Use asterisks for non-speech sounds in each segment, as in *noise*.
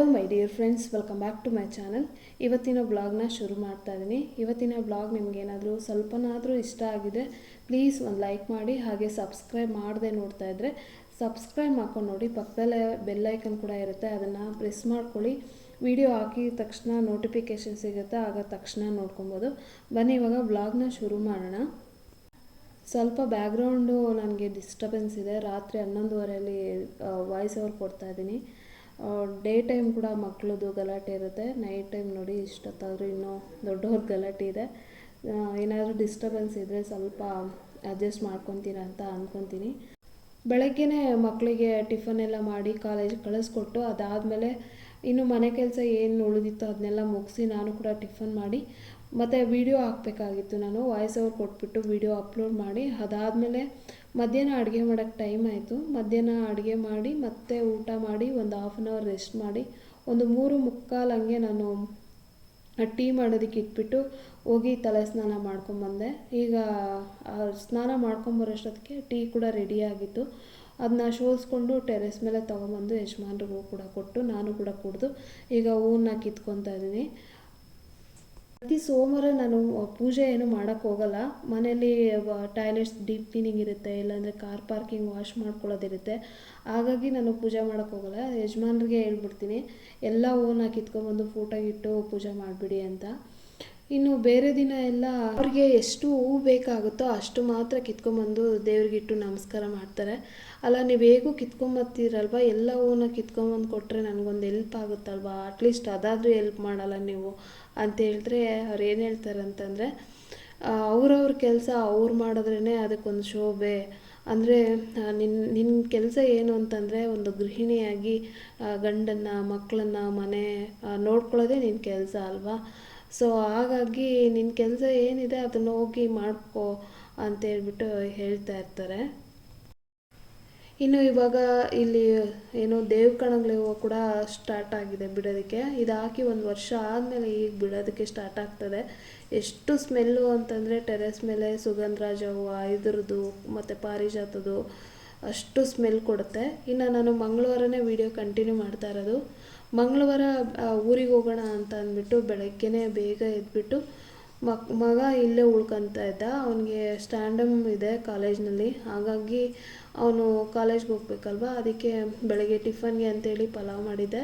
Dear friends welcome back to my channel ಇವತ್ತಿನ ಬ್ಲಾಗ್ನ ಶುರು ಮಾಡ್ತಾ ಇದ್ದೀನಿ ಇವತ್ತಿನ ಬ್ಲಾಗ್ ನಿಮಗೇನಾದರೂ ಸ್ವಲ್ಪನಾದರೂ ಇಷ್ಟ ಆಗಿದೆ ಪ್ಲೀಸ್ ಒಂದು ಲೈಕ್ ಮಾಡಿ, ಹಾಗೆ ಸಬ್ಸ್ಕ್ರೈಬ್ ಮಾಡದೆ ನೋಡ್ತಾ ಇದ್ದರೆ ಸಬ್ಸ್ಕ್ರೈಬ್ ಮಾಡ್ಕೊಂಡು ನೋಡಿ, ಪಕ್ಕದಲ್ಲೇ ಬೆಲ್ ಐಕನ್ ಕೂಡ ಇರುತ್ತೆ, ಅದನ್ನು ಪ್ರೆಸ್ ಮಾಡ್ಕೊಳ್ಳಿ. ವಿಡಿಯೋ ಹಾಕಿದ ತಕ್ಷಣ ನೋಟಿಫಿಕೇಷನ್ ಸಿಗುತ್ತೆ, ಆಗ ತಕ್ಷಣ ನೋಡ್ಕೊಬೋದು. ಬನ್ನಿ, ಇವಾಗ ಬ್ಲಾಗ್ನ ಶುರು ಮಾಡೋಣ. ಸ್ವಲ್ಪ ಬ್ಯಾಕ್ಗ್ರೌಂಡು ನನಗೆ ಡಿಸ್ಟರ್ಬೆನ್ಸ್ ಇದೆ. ರಾತ್ರಿ ಹನ್ನೊಂದುವರೆಯಲ್ಲಿ ವಾಯ್ಸ್ ಓವರ್ ಕೊಡ್ತಾ ಇದ್ದೀನಿ ಡೇ ಟೈಮ್ ಕೂಡ ಮಕ್ಕಳದು ಗಲಾಟೆ ಇರುತ್ತೆ. ನೈಟ್ ಟೈಮ್ ನೋಡಿ ಇಷ್ಟೊತ್ತಾದರೂ ಇನ್ನೂ ದೊಡ್ಡವ್ರ ಗಲಾಟೆ ಇದೆ. ಏನಾದರೂ ಡಿಸ್ಟರ್ಬೆನ್ಸ್ ಇದ್ದರೆ ಸ್ವಲ್ಪ ಅಡ್ಜಸ್ಟ್ ಮಾಡ್ಕೊತೀರಾ ಅಂತ ಅಂದ್ಕೊತೀನಿ ಬೆಳಗ್ಗೆನೇ ಮಕ್ಕಳಿಗೆ ಟಿಫನ್ ಎಲ್ಲ ಮಾಡಿ ಕಾಲೇಜ್ ಕಳಿಸ್ಕೊಟ್ಟು ಅದಾದಮೇಲೆ ಇನ್ನು ಮನೆ ಕೆಲಸ ಏನು ಉಳಿದಿತ್ತು ಅದನ್ನೆಲ್ಲ ಮುಗಿಸಿ ನಾನು ಕೂಡ ಟಿಫನ್ ಮಾಡಿ ಮತ್ತು ವೀಡಿಯೋ ಹಾಕ್ಬೇಕಾಗಿತ್ತು ನಾನು. ವಾಯ್ಸ್ ಓವರ್ ಕೊಟ್ಬಿಟ್ಟು ವೀಡಿಯೋ ಅಪ್ಲೋಡ್ ಮಾಡಿ ಅದಾದಮೇಲೆ ಮಧ್ಯಾಹ್ನ ಅಡುಗೆ ಮಾಡೋಕ್ಕೆ ಟೈಮ್ ಆಯಿತು. ಮಧ್ಯಾಹ್ನ ಅಡುಗೆ ಮಾಡಿ, ಮತ್ತೆ ಊಟ ಮಾಡಿ, ಒಂದು ಹಾಫ್ ಆನ್ ಅವರ್ ರೆಸ್ಟ್ ಮಾಡಿ, ಒಂದು ಮೂರು ಮುಕ್ಕಾಲು ಹಂಗೆ ನಾನು ಟೀ ಮಾಡೋದಕ್ಕೆ ಇಟ್ಬಿಟ್ಟು ಹೋಗಿ ತಲೆ ಸ್ನಾನ ಮಾಡ್ಕೊಂಬಂದೆ ಈಗ ಸ್ನಾನ ಮಾಡ್ಕೊಂಬರೋಷ್ಟೊತ್ತಿಗೆ ಟೀ ಕೂಡ ರೆಡಿಯಾಗಿತ್ತು ಅದನ್ನ ಶೋಧಿಸ್ಕೊಂಡು ಟೆರೆಸ್ ಮೇಲೆ ತೊಗೊಂಬಂದು ಯಜಮಾನ್ರಿಗೂ ಕೂಡ ಕೊಟ್ಟು, ನಾನು ಕೂಡ ಕುಡಿದು ಈಗ ಹೂವನ್ನ ಕಿತ್ಕೊತಾ ಇದ್ದೀನಿ. ಪ್ರತಿ ಸೋಮವಾರ ನಾನು ಪೂಜೆ ಏನು ಮಾಡೋಕ್ಕೆ ಹೋಗಲ್ಲ. ಮನೇಲಿ ಟಾಯ್ಲೆಟ್ಸ್ ಡೀಪ್ ಕ್ಲೀನಿಂಗ್ ಇರುತ್ತೆ, ಇಲ್ಲಾಂದರೆ ಕಾರ್ ಪಾರ್ಕಿಂಗ್ ವಾಶ್ ಮಾಡ್ಕೊಳ್ಳೋದಿರುತ್ತೆ. ಹಾಗಾಗಿ ನಾನು ಪೂಜೆ ಮಾಡೋಕ್ಕೆ ಹೋಗಲ್ಲ. ಯಜಮಾನ್ರಿಗೆ ಹೇಳ್ಬಿಡ್ತೀನಿ, ಎಲ್ಲ ಹೂವನ್ನ ಕಿತ್ಕೊಂಡ್ಬಂದು ಫೋಟೋ ಇಟ್ಟು ಪೂಜೆ ಮಾಡಿಬಿಡಿ ಅಂತ. ಇನ್ನು ಬೇರೆ ದಿನ ಎಲ್ಲ ಅವ್ರಿಗೆ ಎಷ್ಟು ಹೂವು ಬೇಕಾಗುತ್ತೋ ಅಷ್ಟು ಮಾತ್ರ ಕಿತ್ಕೊಂಬಂದು ದೇವ್ರಿಗಿಟ್ಟು ನಮಸ್ಕಾರ ಮಾಡ್ತಾರೆ. ಅಲ್ಲ, ನೀವು ಹೇಗೂ ಕಿತ್ಕೊಂಬತ್ತೀರಲ್ವ? ಎಲ್ಲ ಹೂವನ್ನ ಕಿತ್ಕೊಂಬಂದು ಕೊಟ್ಟರೆ ನನಗೊಂದು ಎಲ್ಪ್ ಆಗುತ್ತಲ್ವಾ? ಅಟ್ಲೀಸ್ಟ್ ಅದಾದರೂ ಎಲ್ಪ್ ಮಾಡಲ್ಲ ನೀವು. ಅಂತ ಹೇಳಿದ್ರೆ ಅವ್ರು ಏನು ಹೇಳ್ತಾರೆ ಅಂತಂದರೆ ಅವ್ರವ್ರ ಕೆಲಸ ಅವ್ರು ಮಾಡಿದ್ರೇ ಅದಕ್ಕೊಂದು ಶೋಭೆ. ಅಂದರೆ ನಿನ್ನ ನಿನ್ನ ಕೆಲಸ ಏನು ಅಂತಂದರೆ ಒಂದು ಗೃಹಿಣಿಯಾಗಿ ಗಂಡನ್ನ ಮಕ್ಕಳನ್ನ ಮನೆ ನೋಡ್ಕೊಳ್ಳೋದೇ ನಿನ್ನ ಕೆಲಸ ಅಲ್ವಾ? ಸೊ ಹಾಗಾಗಿ ನಿನ್ನ ಕೆಲಸ ಏನಿದೆ ಅದನ್ನು ಹೋಗಿ ಮಾಡ್ಕೋ ಅಂತ ಹೇಳ್ಬಿಟ್ಟು ಹೇಳ್ತಾ ಇರ್ತಾರೆ. ಇನ್ನು ಇವಾಗ ಇಲ್ಲಿ ಏನು ದೇವ್ ಕಣಗ್ಲೆ ಹೂವು ಕೂಡ ಸ್ಟಾರ್ಟ್ ಆಗಿದೆ ಬಿಡೋದಕ್ಕೆ. ಇದು ಹಾಕಿ ಒಂದು ವರ್ಷ ಆದಮೇಲೆ ಈಗ ಬಿಡೋದಕ್ಕೆ ಸ್ಟಾರ್ಟ್ ಆಗ್ತದೆ. ಎಷ್ಟು ಸ್ಮೆಲ್ಲು ಅಂತಂದರೆ ಟೆರೆಸ್ ಮೇಲೆ ಸುಗಂಧರಾಜ ಹೂವು ಇದ್ರದ್ದು ಮತ್ತು ಪಾರಿಜಾತದ್ದು ಅಷ್ಟು ಸ್ಮೆಲ್ ಕೊಡುತ್ತೆ. ಇನ್ನು ನಾನು ಮಂಗಳವಾರನೇ ವಿಡಿಯೋ ಕಂಟಿನ್ಯೂ ಮಾಡ್ತಾ ಇರೋದು. ಮಂಗಳವಾರ ಊರಿಗೆ ಹೋಗೋಣ ಅಂತ ಅಂದ್ಬಿಟ್ಟು ಬೆಳಗ್ಗೆನೇ ಬೇಗ ಎದ್ಬಿಟ್ಟು ಮಕ್, ಮಗ ಇಲ್ಲೇ ಉಳ್ಕೊತ ಇದ್ದ. ಅವನಿಗೆ ಸ್ಟ್ಯಾಂಡಮ್ ಇದೆ ಕಾಲೇಜ್ನಲ್ಲಿ ಹಾಗಾಗಿ ಅವನು ಕಾಲೇಜ್ಗೆ ಹೋಗ್ಬೇಕಲ್ವ? ಅದಕ್ಕೆ ಬೆಳಗ್ಗೆ ಟಿಫನ್ಗೆ ಅಂತೇಳಿ ಪಲಾವ್ ಮಾಡಿದ್ದೆ.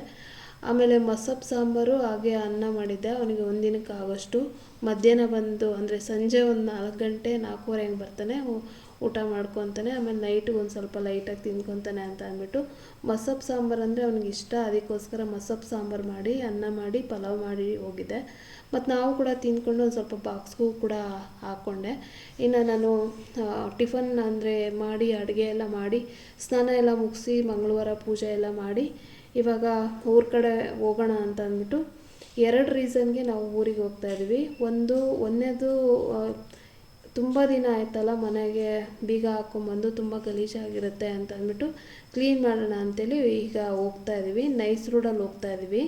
ಆಮೇಲೆ ಮಸಪ್ ಸಾಂಬಾರು ಹಾಗೆ ಅನ್ನ ಮಾಡಿದ್ದೆ. ಅವನಿಗೆ ಒಂದಿನಕ್ಕೆ ಆಗೋಷ್ಟು. ಮಧ್ಯಾಹ್ನ ಬಂದು, ಅಂದರೆ ಸಂಜೆ ಒಂದು ನಾಲ್ಕು ಗಂಟೆ, ನಾಲ್ಕೂವರೆ ಹಂಗೆ ಬರ್ತಾನೆ. ಊಟ ಮಾಡ್ಕೊತಾನೆ. ಆಮೇಲೆ ನೈಟಿಗೆ ಒಂದು ಸ್ವಲ್ಪ ಲೈಟಾಗಿ ತಿನ್ಕೊತಾನೆ ಅಂತ ಅಂದ್ಬಿಟ್ಟು ಮಸಪ್ ಸಾಂಬಾರು ಅಂದರೆ ಅವ್ನಿಗೆ ಇಷ್ಟ. ಅದಕ್ಕೋಸ್ಕರ ಮಸಪ್ ಸಾಂಬಾರು ಮಾಡಿ, ಅನ್ನ ಮಾಡಿ, ಪಲಾವ್ ಮಾಡಿ ಹೋಗಿದ್ದೆ. ಮತ್ತು ನಾವು ಕೂಡ ತಿಂದ್ಕೊಂಡು ಒಂದು ಸ್ವಲ್ಪ ಬಾಕ್ಸ್ಗೂ ಕೂಡ ಹಾಕ್ಕೊಂಡೆ ಇನ್ನು ನಾನು ಟಿಫನ್ ಅಂದರೆ ಮಾಡಿ, ಅಡುಗೆ ಎಲ್ಲ ಮಾಡಿ, ಸ್ನಾನ ಎಲ್ಲ ಮುಗಿಸಿ, ಮಂಗಳವಾರ ಪೂಜೆ ಎಲ್ಲ ಮಾಡಿ, ಇವಾಗ ಊರ ಕಡೆ ಹೋಗೋಣ ಅಂತ ಅಂದ್ಬಿಟ್ಟು ಎರಡು ರೀಸನ್ಗೆ ನಾವು ಊರಿಗೆ ಹೋಗ್ತಾ ಇದ್ದೀವಿ ಒಂದು, ಒಂದನೇದು ತುಂಬ ದಿನ ಆಯ್ತಲ್ಲ ಮನೆಗೆ ಬೀಗ ಹಾಕ್ಕೊಂಬಂದು ತುಂಬ ಗಲೀಜಾಗಿರುತ್ತೆ ಅಂತ ಅಂದ್ಬಿಟ್ಟು ಕ್ಲೀನ್ ಮಾಡೋಣ ಅಂತೇಳಿ ಈಗ ಹೋಗ್ತಾ ಇದ್ದೀವಿ ನೈಸ್ ರೋಡಲ್ಲಿ ಹೋಗ್ತಾ ಇದ್ದೀವಿ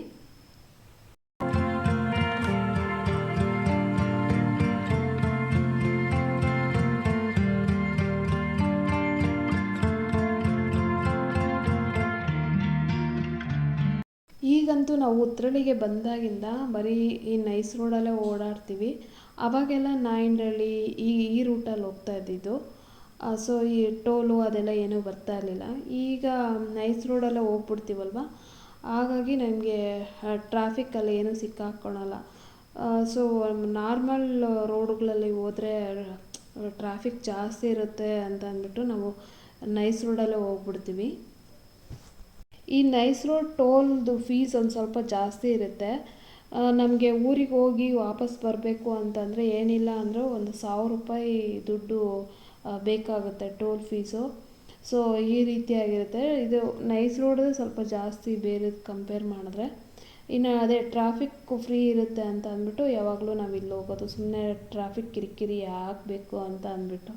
ಈಗಂತೂ ನಾವು ಉತ್ರಳಿಗೆ ಬಂದಾಗಿಂದ ಬರೀ ಈ ನೈಸ್ ರೋಡಲ್ಲೇ ಓಡಾಡ್ತೀವಿ. ಅವಾಗೆಲ್ಲ ನಾಯಂಡಳ್ಳಿ ಈ ಈ ರೂಟಲ್ಲಿ ಹೋಗ್ತಾ ಇದ್ದಿದ್ದು. ಸೊ ಈ ಟೋಲು ಅದೆಲ್ಲ ಏನೂ ಬರ್ತಾ ಇರಲಿಲ್ಲ. ಈಗ ನೈಸ್ ರೋಡಲ್ಲೇ ಹೋಗ್ಬಿಡ್ತೀವಲ್ವ? ಹಾಗಾಗಿ ನಮಗೆ ಟ್ರಾಫಿಕ್ಕಲ್ಲಿ ಏನೂ ಸಿಕ್ಕಾಕ್ಕೊಳಲ್ಲ ಸೊ ನಾರ್ಮಲ್ ರೋಡ್ಗಳಲ್ಲಿ ಹೋದರೆ ಟ್ರಾಫಿಕ್ ಜಾಸ್ತಿ ಇರುತ್ತೆ ಅಂತ ಅಂದ್ಬಿಟ್ಟು ನಾವು ನೈಸ್ ರೋಡಲ್ಲೇ ಹೋಗ್ಬಿಡ್ತೀವಿ. ಈ ನೈಸ್ ರೋಡ್ ಟೋಲ್ದು ಫೀಸ್ ಒಂದು ಸ್ವಲ್ಪ ಜಾಸ್ತಿ ಇರುತ್ತೆ. ನಮಗೆ ಊರಿಗೆ ಹೋಗಿ ವಾಪಸ್ ಬರಬೇಕು ಅಂತಂದರೆ ಏನಿಲ್ಲ ಅಂದರೆ ಒಂದು ಸಾವಿರ ರೂಪಾಯಿ ದುಡ್ಡು ಬೇಕಾಗುತ್ತೆ ಟೋಲ್ ಫೀಸು ಸೊ ಈ ರೀತಿಯಾಗಿರುತ್ತೆ. ಇದು ನೈಸ್ ರೋಡ್ ಸ್ವಲ್ಪ ಜಾಸ್ತಿ ಬೇರೆ ಕಂಪೇರ್ ಮಾಡಿದ್ರೆ. ಇನ್ನು ಅದೇ ಟ್ರಾಫಿಕ್ ಫ್ರೀ ಇರುತ್ತೆ ಅಂತ ಅಂದ್ಬಿಟ್ಟು ಯಾವಾಗಲೂ ನಾವು ಇಲ್ಲಿ ಹೋಗೋದು. ಸುಮ್ಮನೆ ಟ್ರಾಫಿಕ್ ಕಿರಿಕಿರಿ ಯಾಕೆ ಅಂತ ಅಂದ್ಬಿಟ್ಟು.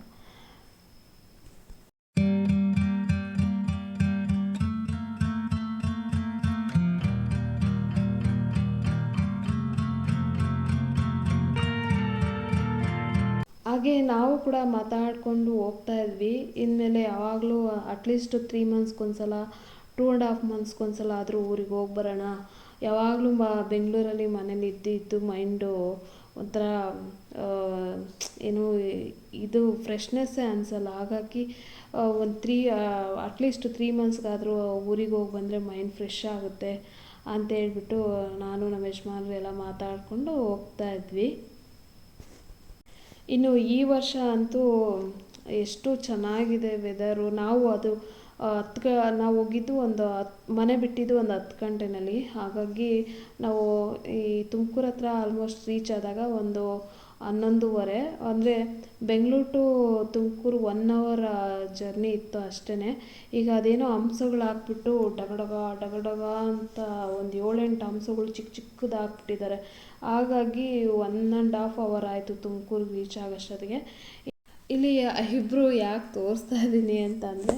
ಹಾಗೆ ನಾವು ಕೂಡ ಮಾತಾಡಿಕೊಂಡು ಹೋಗ್ತಾ ಇದ್ವಿ. ಇನ್ಮೇಲೆ ಯಾವಾಗಲೂ ಅಟ್ಲೀಸ್ಟ್ ತ್ರೀ ಮಂತ್ಸ್ಗೊಂದ್ಸಲ ಟೂ ಆ್ಯಂಡ್ ಹಾಫ್ ಮಂತ್ಸ್ಗೊಂದ್ಸಲ ಆದರೂ ಊರಿಗೆ ಹೋಗಿ ಬರೋಣ. ಯಾವಾಗಲೂ ಮ ಬೆಂಗಳೂರಲ್ಲಿ ಮನೇಲಿ ಇದ್ದು ಇದ್ದು ಮೈಂಡು ಒಂಥರ ಏನು, ಇದು ಫ್ರೆಶ್ನೆಸ್ಸೇ ಅನಿಸಲ್ಲ. ಹಾಗಾಗಿ ಒಂದು ತ್ರೀ ಅಟ್ಲೀಸ್ಟ್ ತ್ರೀ ಮಂತ್ಸ್ಗಾದರೂ ಊರಿಗೆ ಹೋಗಿ ಬಂದರೆ ಮೈಂಡ್ ಫ್ರೆಶ್ ಆಗುತ್ತೆ. ಅಂತ ಹೇಳ್ಬಿಟ್ಟು ನಾನು ನಮ್ಮ ಯಜಮಾನ್ರು ಎಲ್ಲ ಮಾತಾಡಿಕೊಂಡು ಹೋಗ್ತಾ ಇದ್ವಿ. ಇನ್ನು ಈ ವರ್ಷ ಅಂತೂ ಎಷ್ಟು ಚೆನ್ನಾಗಿದೆ ವೆದರು ನಾವು ಅದು ಹತ್ತು ಗ, ನಾವು ಹೋಗಿದ್ದು ಒಂದು ಹತ್ತು, ಮನೆ ಬಿಟ್ಟಿದ್ದು ಒಂದು ಹತ್ತು ಗಂಟೆಯಲ್ಲಿ ಹಾಗಾಗಿ ನಾವು ಈ ತುಮಕೂರು ಹತ್ರ ಆಲ್ಮೋಸ್ಟ್ ರೀಚ್ ಆದಾಗ ಒಂದು ಹನ್ನೊಂದುವರೆ. ಅಂದರೆ Bengaluru to Tumakuru one hour journey ಇತ್ತು ಅಷ್ಟೇ ಈಗ ಅದೇನೋ ಹಂಸಗಳು ಹಾಕ್ಬಿಟ್ಟು ಡಗಡಗ ಡಗಡಗ ಅಂತ ಒಂದು ಏಳೆಂಟು ಹಂಸಗಳು ಚಿಕ್ಕ ಚಿಕ್ಕದು ಹಾಕ್ಬಿಟ್ಟಿದ್ದಾರೆ ಹಾಗಾಗಿ ಒನ್ ಆ್ಯಂಡ್ ಹಾಫ್ ಅವರ್ ಆಯಿತು ತುಮಕೂರಿಗೆ ರೀಚ್ ಆಗೋಷ್ಟೊತ್ತಿಗೆ. ಇಲ್ಲಿ ಇಬ್ಬರು ಯಾಕೆ ತೋರಿಸ್ತಾ ಇದ್ದೀನಿ ಅಂತಂದರೆ,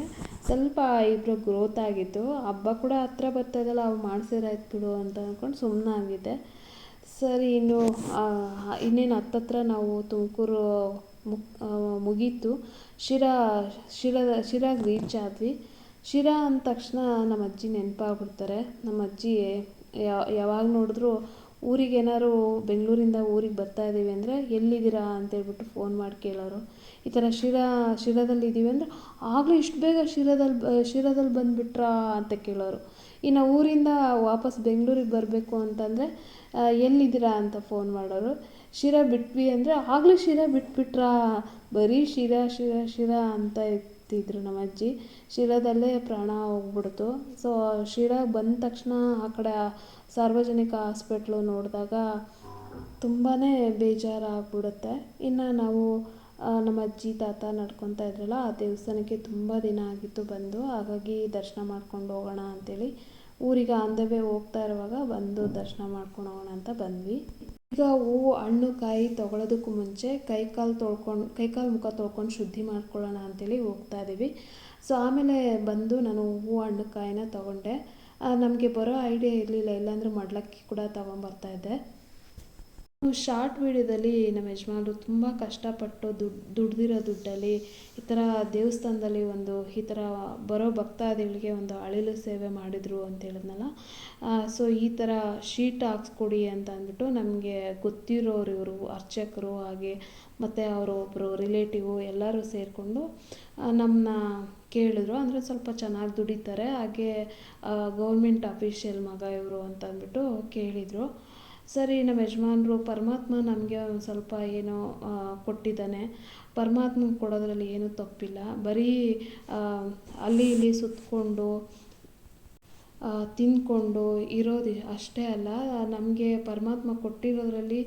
ಸ್ವಲ್ಪ ಇಬ್ಬರು ಗ್ರೋತ್ ಆಗಿತ್ತು. ಹಬ್ಬ ಕೂಡ ಹತ್ರ ಬರ್ತಾಯಿದ್ದಲ್ಲ ಅವು ಮಾಡ್ಸಿರಾಯ್ತು ಬಿಡು ಅಂತ ಅಂದ್ಕೊಂಡು ಸುಮ್ಮನಾಗಿದ್ದೆ ಸರಿ, ಇನ್ನು ಇನ್ನೇನು ಹತ್ತತ್ರ ನಾವು ತುಮಕೂರು ಮುಕ್ ಮುಗೀತು. ಶಿರಾ, ಶಿರದ, ಶಿರಾಗೆ ರೀಚ್ ಆದ್ವಿ. ಶಿರಾ ಅಂದ ತಕ್ಷಣ ನಮ್ಮ ಅಜ್ಜಿ ನೆನಪಾಗ್ಬಿಡ್ತಾರೆ. ನಮ್ಮ ಅಜ್ಜಿ ಯಾವಾಗ ನೋಡಿದ್ರು ಊರಿಗೆ ಏನಾದ್ರು ಬೆಂಗಳೂರಿಂದ ಊರಿಗೆ ಬರ್ತಾ ಇದ್ದೀವಿ ಅಂದರೆ ಎಲ್ಲಿದ್ದೀರಾ ಅಂತೇಳ್ಬಿಟ್ಟು ಫೋನ್ ಮಾಡಿ ಕೇಳೋರು. ಈ ಥರ ಶಿರಾ, ಶಿರಾದಲ್ಲಿ ಇದ್ದೀವಿ ಅಂದರೆ ಆಗಲೂ ಇಷ್ಟು ಬೇಗ ಶಿರಾದಲ್ಲಿ ಶಿರದಲ್ಲಿ ಶಿರಾದಲ್ಲಿ ಬಂದುಬಿಟ್ರಾ ಅಂತ ಕೇಳೋರು. ಇನ್ನು ಊರಿಂದ ವಾಪಸ್ ಬೆಂಗಳೂರಿಗೆ ಬರಬೇಕು ಅಂತಂದರೆ ಎಲ್ಲಿದ್ದೀರಾ ಅಂತ ಫೋನ್ ಮಾಡೋರು. ಶಿರಾ ಬಿಟ್ವಿ ಅಂದರೆ ಆಗಲೂ ಶಿರಾ ಬಿಟ್ಬಿಟ್ರಾ? ಬರೀ ಶಿರಾ ಶಿರಾ ಶಿರಾ ಅಂತ ಇರ್ತಿದ್ರು ನಮ್ಮ ಅಜ್ಜಿ. ಶಿರಾದಲ್ಲೇ ಪ್ರಾಣ ಹೋಗ್ಬಿಡ್ತು. ಸೊ ಶಿರ ಬಂದ ತಕ್ಷಣ ಆ ಕಡೆ ಸಾರ್ವಜನಿಕ ಹಾಸ್ಪಿಟ್ಲು ನೋಡಿದಾಗ ತುಂಬಾ ಬೇಜಾರಾಗ್ಬಿಡುತ್ತೆ. ಇನ್ನು ನಾವು ನಮ್ಮ ಅಜ್ಜಿ, ತಾತ ನಡ್ಕೊತಾ ಇದ್ರಲ್ಲ, ಆ ದೇವಸ್ಥಾನಕ್ಕೆ ತುಂಬ ದಿನ ಆಗಿತ್ತು ಬಂದು. ಹಾಗಾಗಿ ದರ್ಶನ ಮಾಡ್ಕೊಂಡು ಹೋಗೋಣ ಅಂತೇಳಿ ಊರಿಗೆ ಆನ್ ದ ವೇ ಹೋಗ್ತಾ ಇರುವಾಗ ಬಂದು ದರ್ಶನ ಮಾಡ್ಕೊಂಡು ಹೋಗೋಣ ಅಂತ ಬಂದ್ವಿ. ಈಗ ಹೂವು, ಹಣ್ಣು, ಕಾಯಿ ತೊಗೊಳೋದಕ್ಕೂ ಮುಂಚೆ ಕೈ ಕಾಲು ತೊಳ್ಕೊಂಡು, ಕೈ ಕಾಲು ಮುಖ ತೊಳ್ಕೊಂಡು ಶುದ್ಧಿ ಮಾಡ್ಕೊಳ್ಳೋಣ ಅಂತೇಳಿ ಹೋಗ್ತಾ ಇದ್ದೀವಿ ಸೊ ಆಮೇಲೆ ಬಂದು ನಾನು ಹೂವು, ಹಣ್ಣು, ಕಾಯಿನ ತೊಗೊಂಡೆ. ನಮಗೆ ಬರೋ ಐಡಿಯಾ ಇರಲಿಲ್ಲ. ಇಲ್ಲಾಂದರೆ ಮಡ್ಲಕ್ಕಿ ಕೂಡ ತೊಗೊಂಬರ್ತಾ ಇದ್ದೆ. ಶಾರ್ಟ್ ವಿಡಿಯೋದಲ್ಲಿ ನಮ್ಮ ಯಜಮಾನ್ರು ತುಂಬ ಕಷ್ಟಪಟ್ಟು ದುಡ್ಡು ದುಡ್ದಿರೋ ದುಡ್ಡಲ್ಲಿ ಈ ಥರ ದೇವಸ್ಥಾನದಲ್ಲಿ ಒಂದು ಈ ಥರ ಬರೋ ಭಕ್ತಾದಿಗಳಿಗೆ ಒಂದು ಅಳಿಲು ಸೇವೆ ಮಾಡಿದರು ಅಂತ ಹೇಳಿದ್ನಲ್ಲ. ಸೊ ಈ ಥರ ಶೀಟ್ ಹಾಕ್ಸ್ಕೊಡಿ ಅಂತ ಅಂದ್ಬಿಟ್ಟು ನಮಗೆ ಗೊತ್ತಿರೋರು ಇವರು, ಅರ್ಚಕರು ಹಾಗೆ ಮತ್ತು ಅವರು ಒಬ್ಬರು ರಿಲೇಟಿವು ಎಲ್ಲರೂ ಸೇರಿಕೊಂಡು ನಮ್ಮನ್ನ ಕೇಳಿದ್ರು. ಅಂದರೆ ಸ್ವಲ್ಪ ಚೆನ್ನಾಗಿ ದುಡಿತಾರೆ. ಹಾಗೆ ಗೌರ್ಮೆಂಟ್ ಅಫೀಷಿಯಲ್ ಮಗ ಇವರು ಅಂತ ಅಂದ್ಬಿಟ್ಟು ಕೇಳಿದರು. ಸರಿ, ನಮ್ಮ ಯಜಮಾನ್ರು ಪರಮಾತ್ಮ ನಮಗೆ ಒಂದು ಸ್ವಲ್ಪ ಏನೋ ಕೊಟ್ಟಿದ್ದಾನೆ. ಪರಮಾತ್ಮ ಕೊಡೋದ್ರಲ್ಲಿ ಏನೂ ತಪ್ಪಿಲ್ಲ. ಬರೀ ಅಲ್ಲಿ ಇಲ್ಲಿ ಸುತ್ತಕೊಂಡು ತಿಂದ್ಕೊಂಡು ಇರೋದು ಅಷ್ಟೇ ಅಲ್ಲ, ನಮಗೆ ಪರಮಾತ್ಮ ಕೊಟ್ಟಿರೋದ್ರಲ್ಲಿ